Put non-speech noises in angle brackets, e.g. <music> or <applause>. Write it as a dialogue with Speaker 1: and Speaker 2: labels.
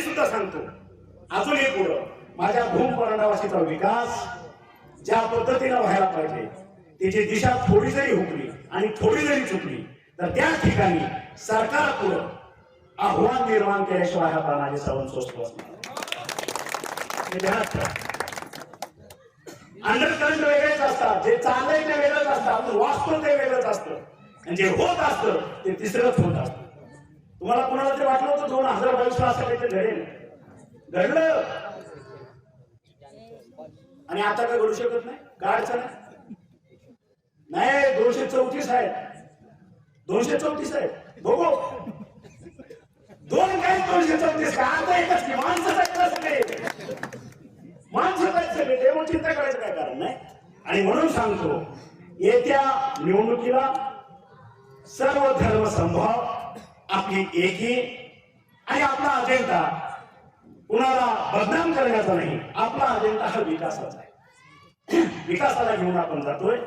Speaker 1: सुद्धा सांगतो. अजूनही पुढं. माझ्या भूम परंडावासीचा विकास ज्या पद्धतीनं व्हायला पाहिजे त्याची दिशा थोडी जरी हुकली आणि थोडी जरी चुकली तर त्या ठिकाणी सरकार पुढं आव्हान निर्माण केल्याशिवाय हा तानाजी सावंत स्वस्त अंडर हे अंडरकरंट वेगळेच असतात जे चाललंय ते वेगळंच असतं. आपण वाचतो ते वेगळंच असतं. आणि जे होत असतं ते तिसरंच होत असतं. तुम्हाला कोणाला तरी वाटलं होतं दोन हजार बावीस ला असं काहीतरी घडेल? घडलं. आणि आता काय घडू शकत नाही? काय नाही दोनशे चौतीस आहे. दोनशे चौतीस आहे. बघू. दोन काही दोनशे चौतीस का आता एकच की माणसं आहेत सगळे? माणसं काय सगळे. देऊन चिंता करायचं काय कारण नाही? आणि म्हणून सांगतो येत्या निवडणुकीला सर्व धर्म संभाव आपली एकी आणि आपला अजेंडा कुणाला बदनाम करण्याचा नाही आपला अजेंडा हा विकासाचा आहे. <clears throat> विकासाला घेऊन आपण जातोय.